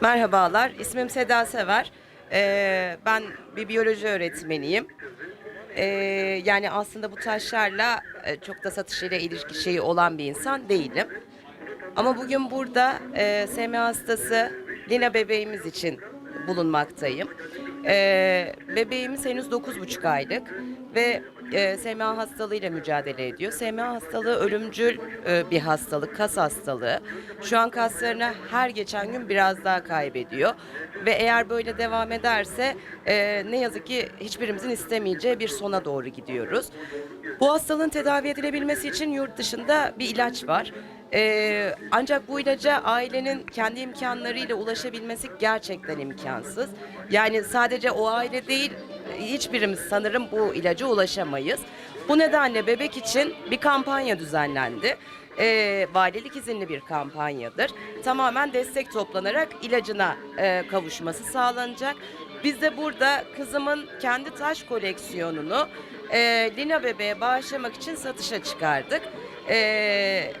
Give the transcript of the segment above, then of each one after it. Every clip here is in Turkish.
Merhabalar, ismim Seda Sever. Ee, ben bir biyoloji öğretmeniyim. Ee, yani aslında bu taşlarla e, çok da satışıyla ilişki şeyi olan bir insan değilim. Ama bugün burada e, SMA hastası Lina bebeğimiz için bulunmaktayım. Ee, bebeğimiz henüz 9,5 aylık ve e, SMA hastalığıyla mücadele ediyor. SMA hastalığı ölümcül e, bir hastalık, kas hastalığı. Şu an kaslarını her geçen gün biraz daha kaybediyor. Ve eğer böyle devam ederse e, ne yazık ki hiçbirimizin istemeyeceği bir sona doğru gidiyoruz. Bu hastalığın tedavi edilebilmesi için yurt dışında bir ilaç var. Ee, ancak bu ilaca ailenin kendi imkanlarıyla ulaşabilmesi gerçekten imkansız. Yani sadece o aile değil, hiçbirimiz sanırım bu ilaca ulaşamayız. Bu nedenle bebek için bir kampanya düzenlendi. Ee, valilik izinli bir kampanyadır. Tamamen destek toplanarak ilacına e, kavuşması sağlanacak. Biz de burada kızımın kendi taş koleksiyonunu e, Lina bebeğe bağışlamak için satışa çıkardık. E,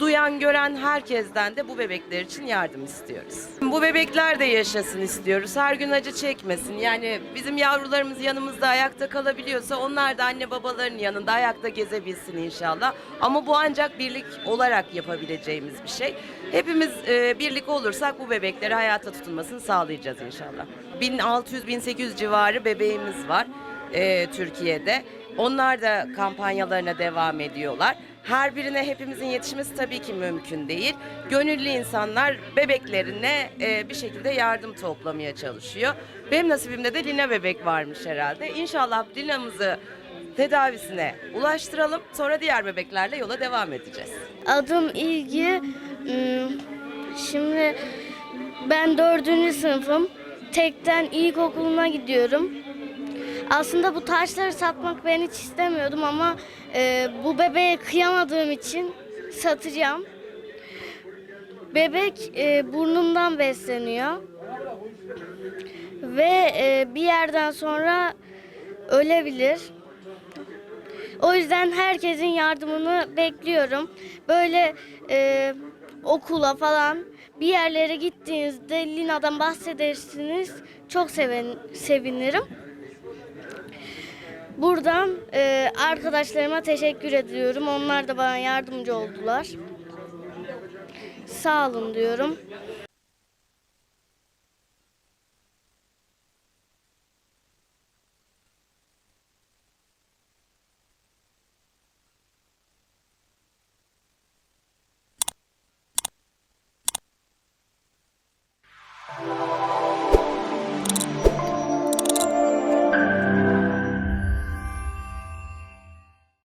duyan gören herkesten de bu bebekler için yardım istiyoruz. Bu bebekler de yaşasın istiyoruz. Her gün acı çekmesin. Yani bizim yavrularımız yanımızda ayakta kalabiliyorsa onlar da anne babalarının yanında ayakta gezebilsin inşallah. Ama bu ancak birlik olarak yapabileceğimiz bir şey. Hepimiz e, birlik olursak bu bebekleri hayata tutunmasını sağlayacağız inşallah. 1600-1800 civarı bebeğimiz var e, Türkiye'de. Onlar da kampanyalarına devam ediyorlar. Her birine hepimizin yetişmesi tabii ki mümkün değil. Gönüllü insanlar bebeklerine e, bir şekilde yardım toplamaya çalışıyor. Benim nasibimde de Lina bebek varmış herhalde. İnşallah Lina'mızı tedavisine ulaştıralım. Sonra diğer bebeklerle yola devam edeceğiz. Adım İlgi. Hmm, Şimdi ben dördüncü sınıfım. Tekten ilkokuluna gidiyorum. Aslında bu taşları satmak ben hiç istemiyordum ama e, bu bebeğe kıyamadığım için satacağım. Bebek e, burnundan besleniyor. Ve e, bir yerden sonra ölebilir. O yüzden herkesin yardımını bekliyorum. Böyle e, okula falan bir yerlere gittiğinizde Lina'dan bahsedersiniz. Çok seven, sevinirim. Buradan e, arkadaşlarıma teşekkür ediyorum. Onlar da bana yardımcı oldular. Sağ olun diyorum.